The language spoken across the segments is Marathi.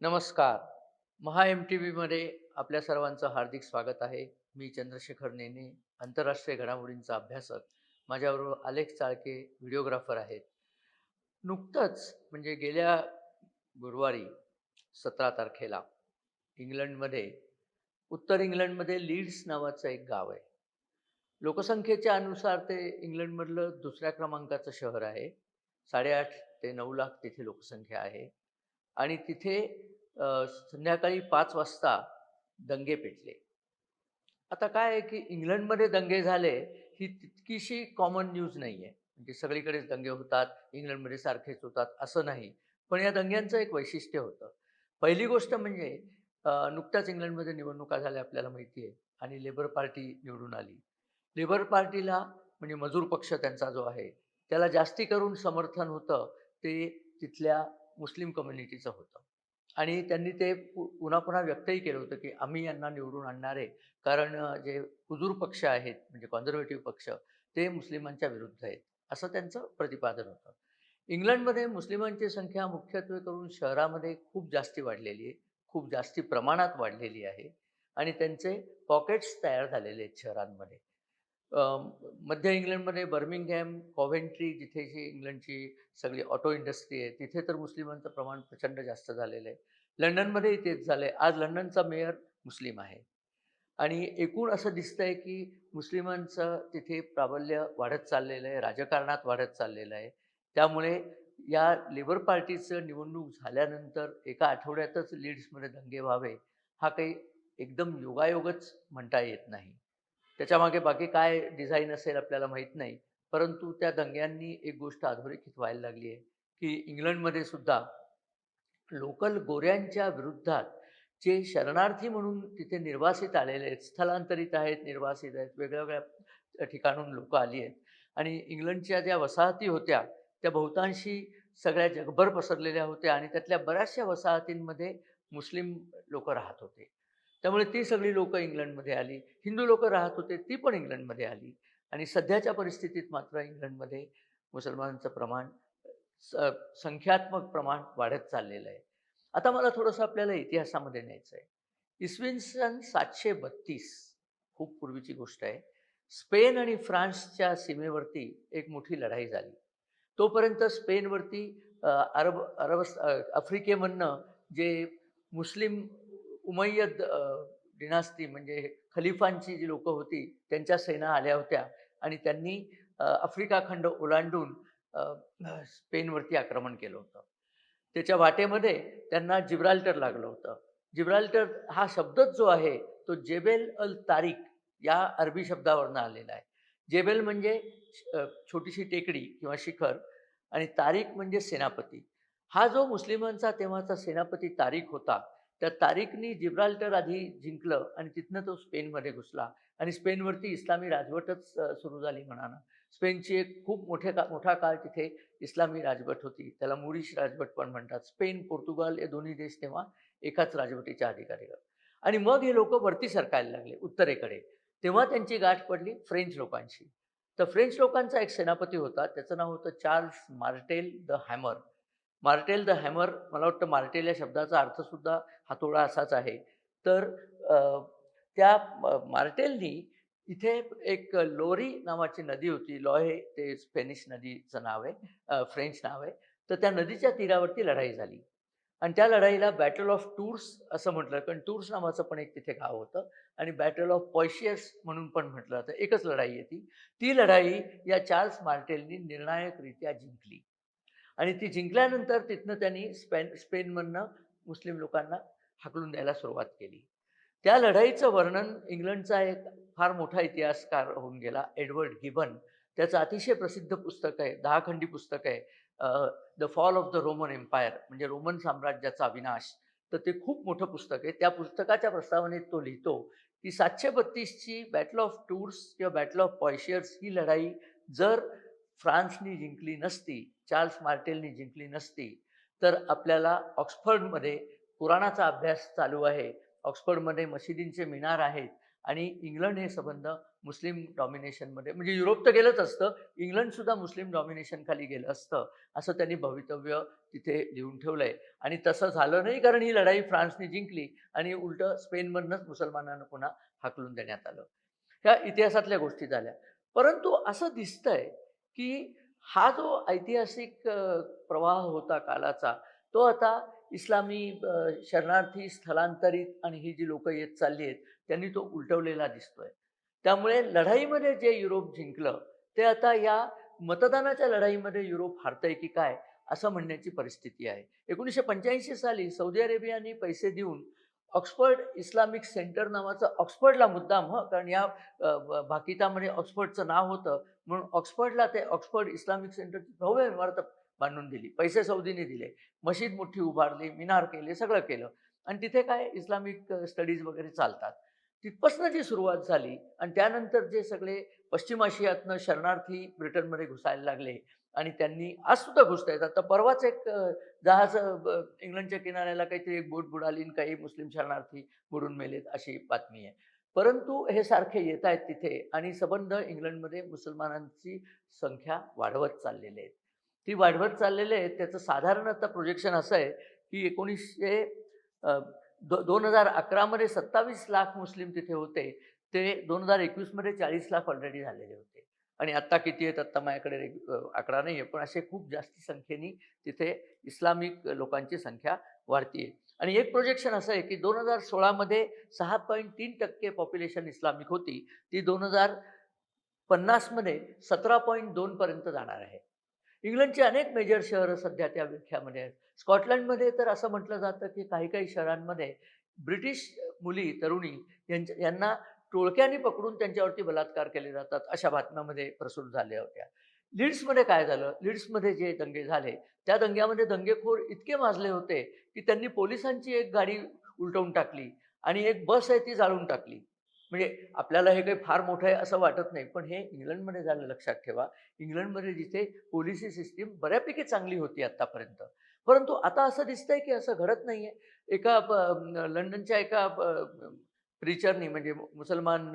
नमस्कार. महा एम टी व्हीमध्ये आपल्या सर्वांचं हार्दिक स्वागत आहे. मी चंद्रशेखर नेने आंतरराष्ट्रीय घडामोडींचा अभ्यासक. माझ्याबरोबर आलेख चाळके व्हिडिओग्राफर आहेत. नुकतंच म्हणजे गेल्या गुरुवारी सतरा तारखेला इंग्लंडमध्ये उत्तर इंग्लंडमध्ये लीड्स नावाचं एक गाव आहे. लोकसंख्येच्या अनुसार ते इंग्लंडमधलं दुसऱ्या क्रमांकाचं शहर आहे. साडेआठ ते नऊ लाख तिथे लोकसंख्या आहे. आणि तिथे संध्याकाळी पाच वाजता दंगे पेटले. आता काय आहे की इंग्लंडमध्ये दंगे झाले ही तितकीशी कॉमन न्यूज नाही आहे म्हणजे सगळीकडेच दंगे होतात इंग्लंडमध्ये सारखेच होतात असं नाही. पण या दंग्यांचं एक वैशिष्ट्य होतं. पहिली गोष्ट म्हणजे नुकत्याच इंग्लंडमध्ये निवडणुका झाल्या आपल्याला माहिती आहे. आणि लेबर पार्टी निवडून आली. लेबर पार्टीला म्हणजे मजूर पक्ष त्यांचा जो आहे त्याला जास्ती करून समर्थन होतं ते तिथल्या मुस्लिम कम्युनिटीचं होतं. आणि त्यांनी ते पु पुन्हा पुन्हा व्यक्तही केलं होतं की आम्ही यांना निवडून आणणार आहे. कारण जे हुजूर पक्ष आहेत म्हणजे कॉन्झर्वेटिव्ह पक्ष ते मुस्लिमांच्या विरुद्ध आहेत. असं त्यांचं प्रतिपादन होतं. इंग्लंडमध्ये मुस्लिमांची संख्या मुख्यत्वे करून शहरामध्ये खूप जास्ती वाढलेली आहे. खूप जास्ती प्रमाणात वाढलेली आहे. आणि त्यांचे पॉकेट्स तयार झालेले आहेत शहरांमध्ये. मध्य इंग्लंडमध्ये बर्मिंगहॅम कॉव्हेंट्री जिथे जी इंग्लंडची सगळी ऑटो इंडस्ट्री आहे तिथे तर मुस्लिमांचं प्रमाण प्रचंड जास्त झालेलं आहे. लंडनमध्येही तेच झालं आहे आज लंडनचा मेयर मुस्लिम आहे. आणि एकूण असं दिसतं आहे की मुस्लिमांचं तिथे प्राबल्य वाढत चाललेलं आहे राजकारणात वाढत चाललेलं आहे. त्यामुळे या लेबर पार्टीचं निवडणूक झाल्यानंतर एका आठवड्यातच लीड्समध्ये दंगे व्हावे हा काही एकदम योगायोगच म्हणता येत नाही. त्याच्यामागे बाकी काय डिझाईन असेल आपल्याला माहीत नाही. परंतु त्या दंग्यांनी एक गोष्ट अधोरेखित व्हायला लागली आहे की इंग्लंडमध्ये सुद्धा लोकल गोऱ्यांच्या विरुद्धात जे शरणार्थी म्हणून तिथे निर्वासित आलेले आहेत स्थलांतरित आहेत निर्वासित आहेत वेगळ्या वेगळ्या ठिकाणून लोक आली आहेत. आणि इंग्लंडच्या ज्या वसाहती होत्या त्या बहुतांशी सगळ्या जगभर पसरलेल्या होत्या आणि त्यातल्या बऱ्याचशा वसाहतींमध्ये मुस्लिम लोक राहत होते. त्यामुळे ती सगळी लोक इंग्लंडमध्ये आली. हिंदू लोक राहत होते ती पण इंग्लंडमध्ये आली. आणि सध्याच्या परिस्थितीत मात्र इंग्लंडमध्ये मुसलमानांचं प्रमाण स संख्यात्मक प्रमाण वाढत चाललेलं आहे. आता मला थोडंसं आपल्याला इतिहासामध्ये न्यायचं आहे. इसवी सन सातशे बत्तीस खूप पूर्वीची गोष्ट आहे. स्पेन आणि फ्रान्सच्या सीमेवरती एक मोठी लढाई झाली. तोपर्यंत स्पेनवरती अरब अरब आफ्रिकेमधनं जे मुस्लिम उमय्यद डिनास्ती म्हणजे खलिफांची जी लोकं होती त्यांच्या सेना आल्या होत्या आणि त्यांनी आफ्रिका खंड ओलांडून स्पेनवरती आक्रमण केलं होतं. त्याच्या वाटेमध्ये त्यांना जिब्राल्टर लागलं होतं. जिब्राल्टर हा शब्दच जो आहे तो जेबेल अल तारिक या अरबी शब्दावरनं आलेला आहे. जेबेल म्हणजे छोटीशी टेकडी किंवा शिखर आणि तारिक म्हणजे सेनापती. हा जो मुस्लिमांचा तेव्हाचा सेनापती तारिक होता त्या तारिकनी जिब्राल्टर आधी जिंकलं आणि तिथनं तो स्पेनमध्ये घुसला. आणि स्पेनवरती इस्लामी राजवटच सुरू झाली म्हणा ना स्पेनची एक खूप मोठे का मोठा काळ तिथे इस्लामी राजवट होती. त्याला मुरिश राजवट पण म्हणतात. स्पेन पोर्तुगाल हे दोन्ही देश तेव्हा एकाच राजवटीच्या अधिकारी आणि मग हे लोक वरती सरकायला लागले उत्तरेकडे. तेव्हा त्यांची गाठ पडली फ्रेंच लोकांशी. तर फ्रेंच लोकांचा एक सेनापती होता. त्याचं नाव होतं Charles Martel the Hammer. Martel the Hammer मला वाटतं मार्टेल या शब्दाचा अर्थसुद्धा हातोडा असाच आहे. तर त्या मार्टेलनी इथे एक लोरी नावाची नदी होती लॉहे ते स्पॅनिश नदीचं नाव आहे फ्रेंच नाव आहे. तर त्या नदीच्या तीरावरती लढाई झाली. आणि त्या लढाईला बॅटल ऑफ टूर्स असं म्हटलं कारण टूर्स नावाचं पण एक तिथे गाव होतं. आणि बॅटल ऑफ पॉयशियस म्हणून पण म्हटलं जातं. एकच लढाई आहे ती. ती लढाई या चार्ल्स मार्टेलनी निर्णायकरित्या जिंकली. आणि ती जिंकल्यानंतर तिथनं त्यांनी स्पेन स्पेनमधनं मुस्लिम लोकांना हाकलून द्यायला सुरुवात केली. त्या लढाईचं वर्णन इंग्लंडचा एक फार मोठा इतिहासकार होऊन गेला एडवर्ड गिबन. त्याचं अतिशय प्रसिद्ध पुस्तक आहे दहा खंडी पुस्तक आहे the fall of the Roman Empire म्हणजे रोमन साम्राज्याचा विनाश. तर ते खूप मोठं पुस्तक आहे. त्या पुस्तकाच्या प्रस्तावनेत तो लिहितो की सातशे बत्तीसची बॅटल ऑफ टूर्स किंवा बॅटल ऑफ पॉयशियर्स ही लढाई जर फ्रान्सनी जिंकली नसती चार्ल्स मार्टेलनी जिंकली नसती तर आपल्याला ऑक्सफर्डमध्ये कुराणाचा अभ्यास चालू आहे. ऑक्सफर्डमध्ये मशिदींचे मिनार आहेत आणि इंग्लंड हे संबंध मुस्लिम डॉमिनेशनमध्ये म्हणजे युरोप तर गेलंच असतं इंग्लंडसुद्धा मुस्लिम डॉमिनेशन खाली गेलं असतं असं त्यांनी भवितव्य तिथे लिहून ठेवलं आहे आणि तसं झालं नाही कारण ही लढाई फ्रान्सने जिंकली आणि उलटं स्पेनमधनंच मुसलमानांना पुन्हा हाकलून देण्यात आलं. ह्या इतिहासातल्या गोष्टी झाल्या. परंतु असं दिसतंय की हा जो ऐतिहासिक प्रवाह होता कालाचा तो आता इस्लामी शरणार्थी स्थलांतरित आणि ही जी लोक येत चालली आहेत त्यांनी तो उलटवलेला दिसतोय. त्यामुळे लढाईमध्ये जे युरोप जिंकलं ते आता या मतदानाच्या लढाईमध्ये युरोप हारतंय की काय असं म्हणण्याची परिस्थिती आहे. एकोणीसशे पंच्याऐंशी साली सौदी अरेबियाने पैसे देऊन ऑक्सफर्ड इस्लामिक सेंटर नावाचं ऑक्सफर्डला मुद्दाम हं कारण या भाकितामध्ये ऑक्सफर्डचं नाव होतं. म्हणून ऑक्सफर्डला ते ऑक्सफर्ड इस्लामिक सेंटरची भव्य इमारत बांधून दिली. पैसे सौदीने दिले. मशीद मोठी उभारली मिनार केले सगळं केलं. आणि तिथे काय इस्लामिक स्टडीज वगैरे चालतात. तिथपासून जी सुरुवात झाली आणि त्यानंतर जे सगळे पश्चिम आशियातनं शरणार्थी ब्रिटनमध्ये घुसायला लागले आणि त्यांनी आज सुद्धा घुसत आहेत. आता परवाच एक जहाज इंग्लंडच्या किनाऱ्याला काहीतरी एक बोट बुडाली काही मुस्लिम शरणार्थी बुडून मेलेत अशी बातमी आहे. परंतु हे सारखे येत आहेत तिथे आणि संबंध इंग्लंडमध्ये मुसलमानांची संख्या वाढवत चाललेली आहेत ती वाढवत चाललेली आहे. त्याचं साधारण आता प्रोजेक्शन असं आहे की एकोणीसशे दो दोन हजार अकरामध्ये सत्तावीस लाख मुस्लिम तिथे होते. ते दोन हजार एकवीसमध्ये चाळीस लाख ऑलरेडी झालेले होते. आणि आत्ता किती आहेत आत्ता माझ्याकडे आकडा नाही आहे पण असे खूप जास्त संख्येने तिथे इस्लामिक लोकांची संख्या वाढतीये. आणि एक प्रोजेक्शन असं आहे की दोन हजार सोळामध्ये सहा पॉईंट तीन टक्के पॉप्युलेशन इस्लामिक होती. ती दोन हजार पन्नासमध्ये सतरा पॉईंट दोनपर्यंत जाणार आहे. इंग्लंडची अनेक मेजर शहरं सध्या त्या विख्यामध्ये आहेत. स्कॉटलंडमध्ये तर असं म्हटलं जातं की काही काही शहरांमध्ये ब्रिटिश मुली तरुणी यांच्या यांना टोळक्याने पकडून त्यांच्यावरती बलात्कार केले जातात अशा बातम्यामध्ये प्रसूत झाल्या होत्या. लीड्समध्ये काय झालं? लीड्समध्ये जे दंगे झाले त्या दंग्यामध्ये दंगेखोर इतके माजले होते की त्यांनी पोलिसांची एक गाडी उलटवून टाकली आणि एक बस आहे ती जाळून टाकली. म्हणजे आपल्याला हे काही फार मोठं आहे असं वाटत नाही पण हे इंग्लंडमध्ये झालं लक्षात ठेवा. इंग्लंडमध्ये जिथे पोलिसी सिस्टीम बऱ्यापैकी चांगली होती आत्तापर्यंत परंतु आता असं दिसतंय की असं घडत नाही आहे एका लंडनच्या एका प्रिचरनी म्हणजे मुसलमान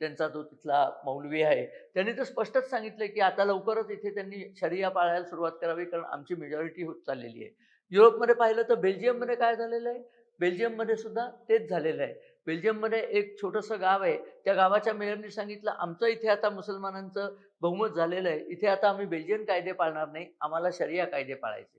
त्यांचा जो तिथला मौलवी आहे त्यांनी तर स्पष्टच सांगितलं की आता लवकरच इथे त्यांनी शरिया पाळायला सुरुवात करावी कारण आमची मेजॉरिटी होत चाललेली आहे. युरोपमध्ये पाहिलं तर बेल्जियममध्ये काय झालेलं आहे? बेल्जियममध्ये सुद्धा तेच झालेलं आहे. बेल्जियममध्ये एक छोटंसं गाव आहे. त्या गावाच्या मेयरनी सांगितलं आमचं इथे आता मुसलमानांचं बहुमत झालेलं आहे. इथे आता आम्ही बेल्जियन कायदे पाळणार नाही. आम्हाला शरिया कायदे पाळायचे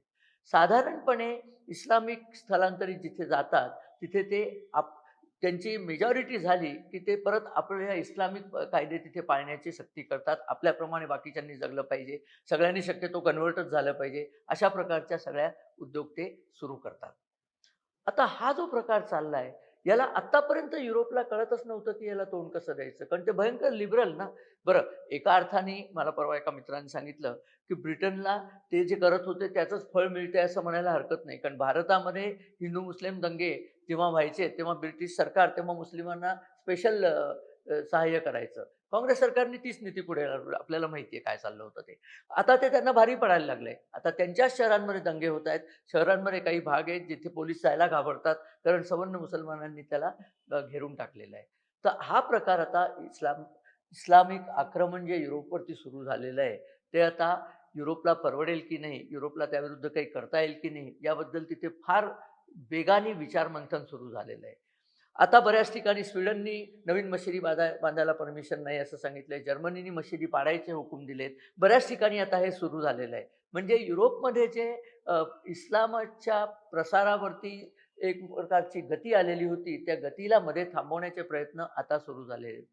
साधारणपणे इस्लामिक स्थलांतरित जिथे जातात तिथे ते आप त्यांची मेजॉरिटी झाली की ते परत आपल्या इस्लामिक कायदे तिथे पाळण्याची सक्ती करतात. आपल्याप्रमाणे बाकीच्यांनी जगलं पाहिजे. सगळ्यांनी शक्यतो कन्व्हर्टच झालं पाहिजे. अशा प्रकारच्या सगळ्या उद्योग ते सुरू करतात. आता हा जो प्रकार चालला आहे याला आत्तापर्यंत युरोपला कळतच नव्हतं की याला तोंड कसं द्यायचं. कारण ते भयंकर लिबरल ना. बरं एका अर्थाने मला परवा एका मित्राने सांगितलं की ब्रिटनला ते जे करत होते त्याचंच फळ मिळते असं म्हणायला हरकत नाही. कारण भारतामध्ये हिंदू मुस्लिम दंगे जेव्हा व्हायचे तेव्हा ब्रिटिश सरकार तेव्हा मुस्लिमांना स्पेशल सहाय्य करायचं. काँग्रेस सरकारने तीच नीती पुढे आपल्याला माहिती आहे काय चाललं होतं ते. आता ते त्यांना भारी पडायला लागलंय. आता त्यांच्याच शहरांमध्ये दंगे होत आहेत. शहरांमध्ये काही भाग आहेत जिथे पोलीस जायला घाबरतात कारण सवर्ण मुसलमानांनी त्याला घेरून टाकलेलं आहे. तर हा प्रकार आता इस्लाम इस्लामिक आक्रमण जे युरोपवरती सुरू झालेलं आहे ते आता युरोपला परवडेल की नाही युरोपला त्याविरुद्ध काही करता येईल की नाही याबद्दल तिथे फार वेगाने विचारमंथन सुरू झालेलं आहे. आता बऱ्याच ठिकाणी स्वीडननी नवीन मशिदी बांधा बांधायला परमिशन नाही असं सांगितलंय. जर्मनीने मशिदी पाडायचे हुकूम दिलेत. बऱ्याच ठिकाणी आता हे सुरू झालेलं आहे. म्हणजे युरोपमध्ये जे इस्लामच्या इस्लामाच्या प्रसारावरती एक प्रकारची गती आलेली होती त्या गतीला मध्ये थांबवण्याचे प्रयत्न आता सुरू झाले आहेत.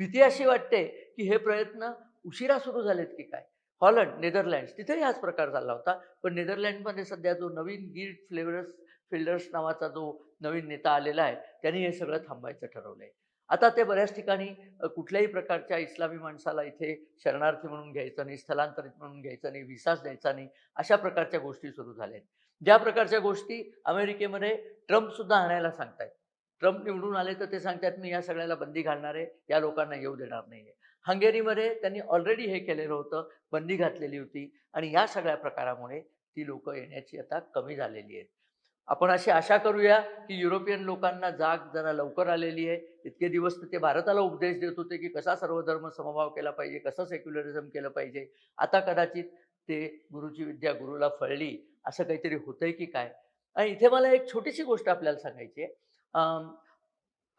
भीती अशी वाटते की हे प्रयत्न उशिरा सुरू झालेत की काय? हॉलंड नेदरलँड्स तिथेही हाच प्रकार झाला होता. पण नेदरलँडमध्ये सध्या जो नवीन गिल्ड फ्लेवर्स फिल्डर्स नावाचा जो नवीन नेता आलेला आहे त्यांनी हे सगळं थांबायचं ठरवलंय. आता ते बऱ्याच ठिकाणी कुठल्याही प्रकारच्या इस्लामी माणसाला इथे शरणार्थी म्हणून घ्यायचं नाही स्थलांतरित म्हणून घ्यायचं नाही विसाच द्यायचा नाही अशा प्रकारच्या गोष्टी सुरू झाल्या आहेत. ज्या प्रकारच्या गोष्टी अमेरिकेमध्ये ट्रम्प सुद्धा आणायला सांगतायत. ट्रम्प निवडून आले तर ते सांगतात मी या सगळ्याला बंदी घालणार आहे या लोकांना येऊ देणार नाही हंगेरीमध्ये त्यांनी ऑलरेडी हे केलेलं होतं बंदी घातलेली होती आणि या सगळ्या प्रकारामुळे ती लोक येण्याची आता कमी झालेली आहेत. आपण अशी आशा करूया की युरोपियन लोकांना जाग जरा लवकर आलेली आहे. इतके दिवस ते भारताला उपदेश देत होते की कसा सर्वधर्म समभाव केला पाहिजे कसं सेक्युलरिझम केलं पाहिजे. आता कदाचित ते गुरुची विद्या गुरुला फळली असं काहीतरी होतंय की काय? आणि इथे मला एक छोटीशी गोष्ट आपल्याला सांगायची आहे.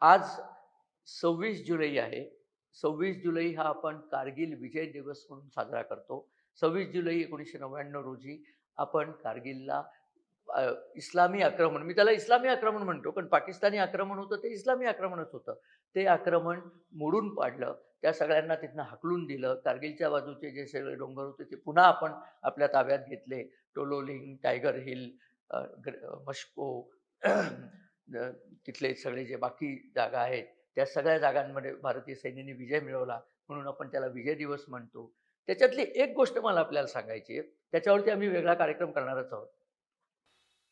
आज सव्वीस जुलै आहे. सव्वीस जुलै हा आपण कारगिल विजय दिवस म्हणून साजरा करतो. सव्वीस जुलै एकोणीसशे नव्याण्णव रोजी आपण कारगिलला इस्लामी आक्रमण मी त्याला इस्लामी आक्रमण म्हणतो पण पाकिस्तानी आक्रमण होतं ते इस्लामी आक्रमणच होतं. ते आक्रमण मोडून पाडलं त्या सगळ्यांना तिथनं हाकलून दिलं. कारगिलच्या बाजूचे जे सगळे डोंगर होते ते पुन्हा आपण आपल्या ताब्यात घेतले. टोलोलिंग टायगर हिल ग्र- मस्को तिथले सगळे जे बाकी जागा आहेत त्या सगळ्या जागांमध्ये भारतीय सैन्याने विजय मिळवला म्हणून आपण त्याला विजय दिवस म्हणतो. त्याच्यातली एक गोष्ट मला आपल्याला सांगायची आहे त्याच्यावरती आम्ही वेगळा कार्यक्रम करणारच आहोत.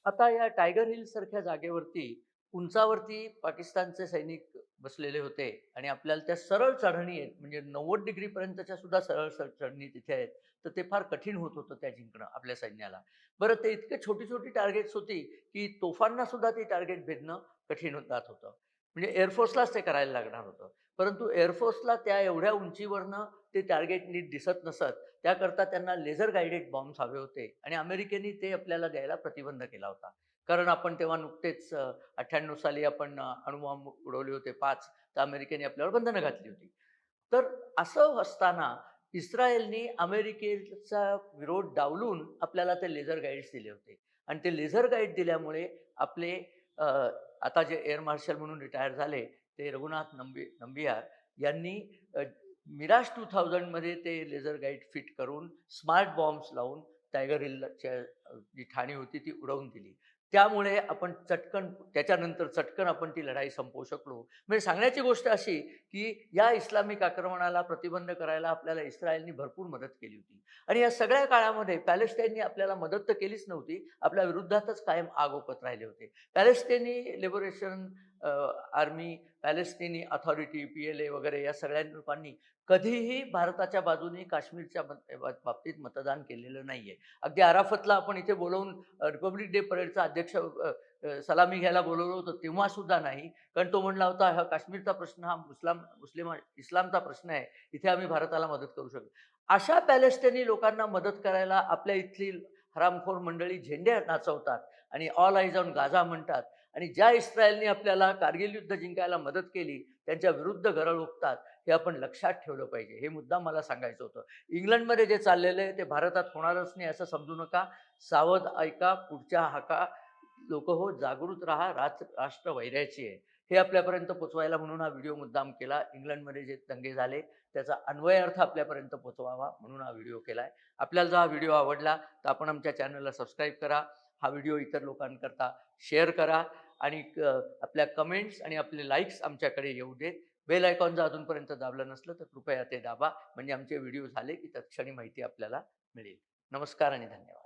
आता या टायगर हिल सारख्या जागेवरती उंचावरती पाकिस्तानचे सैनिक बसलेले होते आणि आपल्याला त्या सरळ चढणी आहेत म्हणजे नव्वद डिग्रीपर्यंतच्या सुद्धा सरळ चढणी तिथे आहेत तर ते फार कठीण होत होतं त्या जिंकणं आपल्या सैन्याला. बरं ते इतके छोटी छोटी टार्गेट्स होती की तोफांना सुद्धा ती टार्गेट भेदणं कठीण जात होतं. म्हणजे एअरफोर्सलाच ते करायला लागणार होतं. परंतु एअरफोर्सला त्या एवढ्या उंचीवरनं ते टार्गेट नीट दिसत नसत त्याकरता त्यांना लेझर गायडेड बॉम्ब्स हवे होते आणि अमेरिकेने ते आपल्याला द्यायला प्रतिबंध केला होता. कारण आपण तेव्हा नुकतेच अठ्ठ्याण्णव साली आपण अणुबॉम्ब उडवले होते पाच तर अमेरिकेने आपल्यावर बंधनं घातली होती. तर असं असताना इस्रायलने अमेरिकेचा विरोध डावलून आपल्याला ते लेझर गाईड्स दिले होते. आणि ते लेझर गाईड दिल्यामुळे आपले आता जे एअर मार्शल म्हणून रिटायर झाले ते रघुनाथ नंबी नंबियार यांनी मिराज टू थाउजंडमध्ये ते लेझर गाईड फिट करून स्मार्ट बॉम्ब्स लावून टायगर हिलच्या जी ठाणी होती ती उडवून दिली. त्यामुळे आपण चटकन त्याच्यानंतर चटकन आपण ती लढाई संपवू शकलो. म्हणजे सांगण्याची गोष्ट अशी की या इस्लामिक आक्रमणाला प्रतिबंध करायला आपल्याला इस्रायलनी भरपूर मदत केली होती. आणि या सगळ्या काळामध्ये पॅलेस्टाईननी आपल्याला मदत तर केलीच नव्हती आपल्या विरुद्धातच कायम आग ओपत राहिले होते. Palestinian Liberation Army Palestinian Authority P L A वगैरे या सगळ्या लोकांनी कधीही भारताच्या बाजूने काश्मीरच्या मत- बाबतीत मतदान केलेलं नाही आहे अगदी अराफतला आपण इथे बोलवून रिपब्लिक डे परेडचा अध्यक्ष सलामी घ्यायला बोलवलं होतं तेव्हा सुद्धा नाही. कारण तो म्हणला होता हा काश्मीरचा प्रश्न हा मुस्लाम मुस्लिम इस्लामचा प्रश्न आहे. इथे आम्ही भारताला मदत करू शकतो अशा पॅलेस्टिनी लोकांना मदत करायला आपल्या इथली हरामखोर मंडळी झेंडे नाचवतात आणि ऑल आयज ऑन गाझा म्हणतात. आणि ज्या इस्रायलने आपल्याला कारगिल युद्ध जिंकायला मदत केली त्यांच्या विरुद्ध घरं ओकतात हे आपण लक्षात ठेवलं पाहिजे. हे मुद्दा मला सांगायचं होतं. इंग्लंडमध्ये जे चाललेलं आहे ते भारतात होणारच नाही असं समजू नका. सावध ऐका पुढच्या हाका लोक हो जागृत राहा राज राष्ट्र वैरायची आहे. हे आपल्यापर्यंत पोचवायला म्हणून हा व्हिडिओ मुद्दाम केला. इंग्लंडमध्ये जे दंगे झाले त्याचा अन्वय अर्थ आपल्यापर्यंत पोचवावा म्हणून हा व्हिडिओ केला आहे आपल्याला जर हा व्हिडिओ आवडला तर आपण आमच्या चॅनलला सबस्क्राईब करा. हा व्हिडिओ इतर लोकांकरता शेअर करा. आणि आपल्या कमेंट्स आणि आपले लाईक्स आमच्याकडे येऊ देत. बेल आयकॉन जर अजूनपर्यंत दाबलं नसलं तर कृपया ते दाबा. म्हणजे आमचे व्हिडिओ झाले की तत्क्षणी माहिती आपल्याला मिळेल. नमस्कार आणि धन्यवाद.